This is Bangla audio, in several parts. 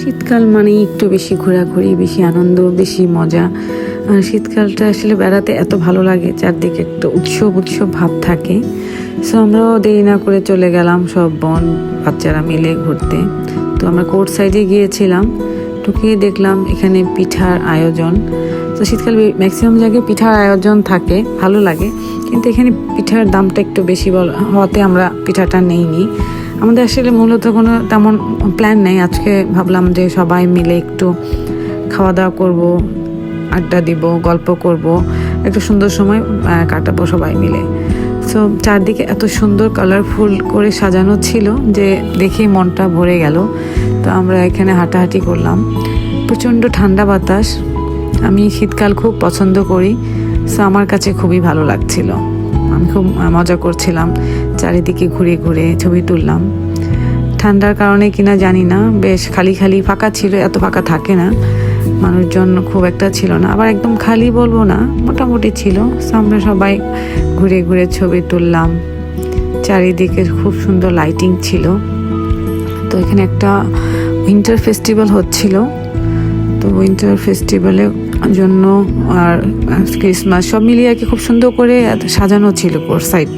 শীতকাল মানে একটু বেশি ঘোরাঘুরি, বেশি আনন্দ, বেশি মজা। আর শীতকালটা আসলে বেড়াতে এত ভালো লাগে, চারদিকে একটা উৎসব উৎসব ভাব থাকে। সো আমরাও দেরি না করে চলে গেলাম সব বন, বাচ্চারা মিলে ঘুরতে। তো আমরা কোর্ট সাইডে গিয়েছিলাম, ঢুকিয়ে দেখলাম এখানে পিঠার আয়োজন। তো শীতকাল ম্যাক্সিমাম জায়গায় পিঠার আয়োজন থাকে, ভালো লাগে। কিন্তু এখানে পিঠার দামটা একটু বেশি হওয়াতে আমরা পিঠাটা নেইনি। আমাদের আসলে মূলত কোনো তেমন প্ল্যান নেই। আজকে ভাবলাম যে সবাই মিলে একটু খাওয়া দাওয়া করব, আড্ডা দিব, গল্প করব। একটা সুন্দর সময় কাটাবো সবাই মিলে। সো চারদিকে এত সুন্দর কালারফুল করে সাজানো ছিল যে দেখেই মনটা ভরে গেল। তো আমরা এখানে হাঁটাহাঁটি করলাম। প্রচণ্ড ঠান্ডা বাতাস। আমি শীতকাল খুব পছন্দ করি। সো আমার কাছে খুবই ভালো লাগছিল। আমি খুব মজা করছিলাম। চারিদিকে ঘুরে ঘুরে ছবি তুললাম। ঠান্ডার কারণে কিনা জানি না, বেশ খালি খালি ফাঁকা ছিল, এত ফাঁকা থাকে না। মানুষজন খুব একটা ছিল না, আবার একদম খালি বলব না, মোটামুটি ছিল। আমরা সবাই ঘুরে ঘুরে ছবি তুললাম। চারিদিকে খুব সুন্দর লাইটিং ছিল। তো এখানে একটা উইন্টার ফেস্টিভ্যাল হচ্ছিল। তো উইন্টার ফেস্টিভ্যালের জন্য আর ক্রিসমাস সব মিলিয়ে আর কি খুব সুন্দর করে সাজানো ছিল কোর সাইড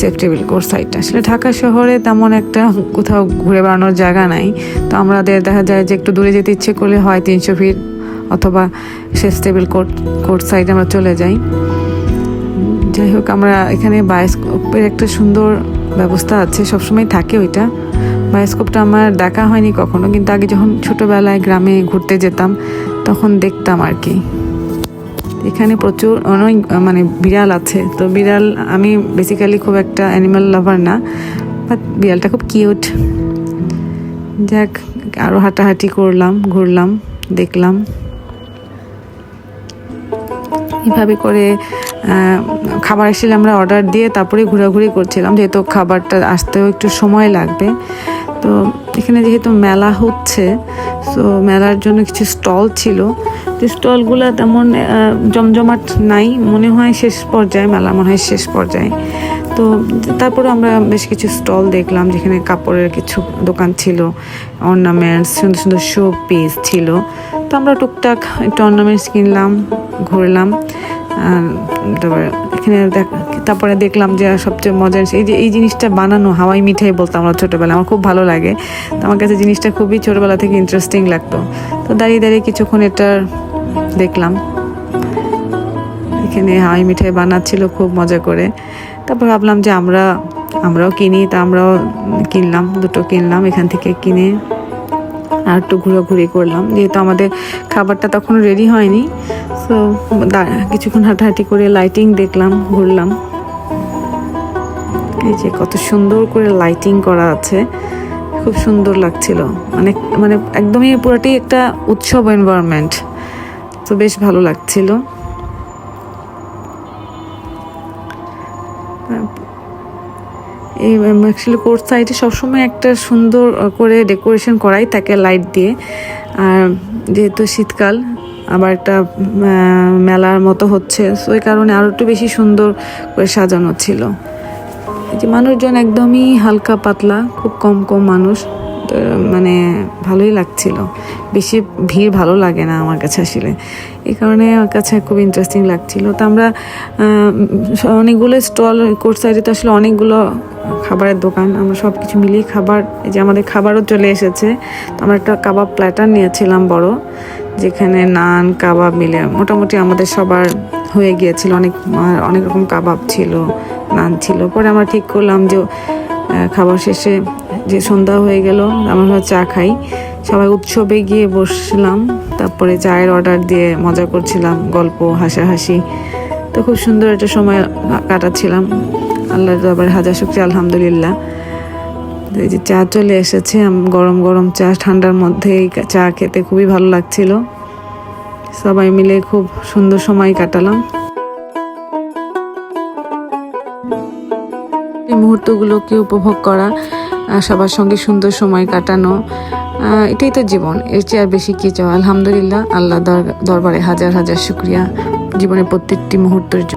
সেফটেবল কোর সাইডটা আসলে ঢাকা শহরে তেমন একটা কোথাও ঘুরে বেড়ানোর জায়গা নাই। তো আমাদের দেখা যায় যে একটু দূরে যেতে ইচ্ছে করলে হয় তিনশো ফিট অথবা সেফটেবল কোর্ট কোর্ট সাইডে আমরা চলে যাই। যাই হোক, আমরা এখানে বায়োস্কোপের একটা সুন্দর ব্যবস্থা আছে, সবসময় থাকে ওইটা। বায়োস্কোপটা আমার দেখা হয়নি কখনো, কিন্তু আগে যখন ছোটোবেলায় গ্রামে ঘুরতে যেতাম, তখন দেখতাম আর কি। এখানে প্রচুর অনেক মানে বিড়াল আছে। তো বিড়াল, আমি বেসিক্যালি খুব একটা অ্যানিমাল লাভার না বাট বিড়ালটা খুব কিউট যাক আরও হাঁটাহাঁটি করলাম, ঘুরলাম, দেখলাম। এইভাবে করে খাবার এসে আমরা অর্ডার দিয়ে তারপরে ঘোরাঘুরি করছিলাম, যেহেতু খাবারটা আসতেও একটু সময় লাগবে। তো এখানে যেহেতু মেলা হচ্ছে, তো মেলার জন্য কিছু স্টল ছিল। তো স্টলগুলো তেমন জমজমাট নাই, মনে হয় শেষ পর্যায়ে, মেলা মনে হয় শেষ পর্যায়ে। তো তারপরে আমরা বেশ কিছু স্টল দেখলাম, যেখানে কাপড়ের কিছু দোকান ছিল অর্নামেন্টস সুন্দর সুন্দর শো পিস ছিল। তো আমরা টুকটাক একটু অর্নামেন্টস কিনলাম, ঘুরলাম তারপরে এখানে তারপরে দেখলাম যে সবচেয়ে মজার এই যে, এই জিনিসটা বানানো হাওয়াই মিঠাই বলতাম আমরা ছোটোবেলায়, আমার খুব ভালো লাগে। তো আমার কাছে জিনিসটা খুবই ছোটোবেলা থেকে ইন্টারেস্টিং লাগতো। তো দাঁড়িয়ে দাঁড়িয়ে কিছুক্ষণ এটা দেখলাম। এখানে হাওয়াই মিঠাই বানাচ্ছিল খুব মজা করে। তারপর ভাবলাম যে আমরা, আমরাও কিনি, তা আমরাও কিনলাম, দুটো কিনলাম এখান থেকে কিনে আর একটু ঘোরাঘুরি করলাম। যেহেতু আমাদের খাবারটা তখন রেডি হয়নি সো কিছুক্ষণ হাঁটাহাঁটি করে লাইটিং দেখলাম, ঘুরলাম। এই যে কত সুন্দর করে লাইটিং করা আছে। খুব সুন্দর লাগছিল। মানে মানে একদমই পুরোটাই একটা উৎসব এনভায়রনমেন্ট তো বেশ ভালো লাগছিল। এই অ্যাকচুয়ালি কোর্ট সাইডে সবসময় একটা সুন্দর করে ডেকোরেশন করাই থাকে লাইট দিয়ে। আর যেহেতু শীতকাল আবার একটা মেলার মতো হচ্ছে। তো ওই কারণে আরও একটু বেশি সুন্দর করে সাজানো ছিল। এই যে মানুষজন একদমই হালকা পাতলা, খুব কম কম মানুষ মানে ভালোই লাগছিল। বেশি ভিড় ভালো লাগে না আমার কাছে আসলে। এই কারণে আমার কাছে খুব ইন্টারেস্টিং লাগছিল। তো আমরা অনেকগুলো স্টল কোর্ট সাইডে তো আসলে অনেকগুলো খাবারের দোকান। আমরা সব কিছু মিলিয়ে খাবার, এই যে আমাদের খাবারও চলে এসেছে। তো আমরা একটা কাবাব প্ল্যাটার নিয়েছিলাম বড়। যেখানে নান, কাবাব মিলে মোটামুটি আমাদের সবার হয়ে গিয়েছিল। অনেক অনেক রকম কাবাব ছিল, নান ছিল। পরে আমরা ঠিক করলাম যে খাবার শেষে যে সন্ধ্যা হয়ে গেল, আমরা চা খাই। সবাই উৎসবে গিয়ে বসলাম, তারপরে চায়ের অর্ডার দিয়ে মজা করছিলাম, গল্প, হাসাহাসি। তো খুব সুন্দর একটা সময় কাটাচ্ছিলাম। আল্লাহ আবার হাজার শুক্রিয়া, আলহামদুলিল্লাহ। এই যে চা চলে এসেছে গরম গরম চা, ঠান্ডার মধ্যে চা খেতে খুবই ভালো লাগছিল। সবাই মিলে খুব সুন্দর সময় কাটালাম। এই মুহূর্তগুলোকে উপভোগ করা সবার সঙ্গে সুন্দর সময় কাটানো এটাই তো জীবন। এর চেয়ে আর বেশি কি চাও? আলহামদুলিল্লাহ, আল্লাহ দর- দরবারে হাজার হাজার শুক্রিয়া। জীবনের প্রত্যেকটি মুহূর্তের জন্য।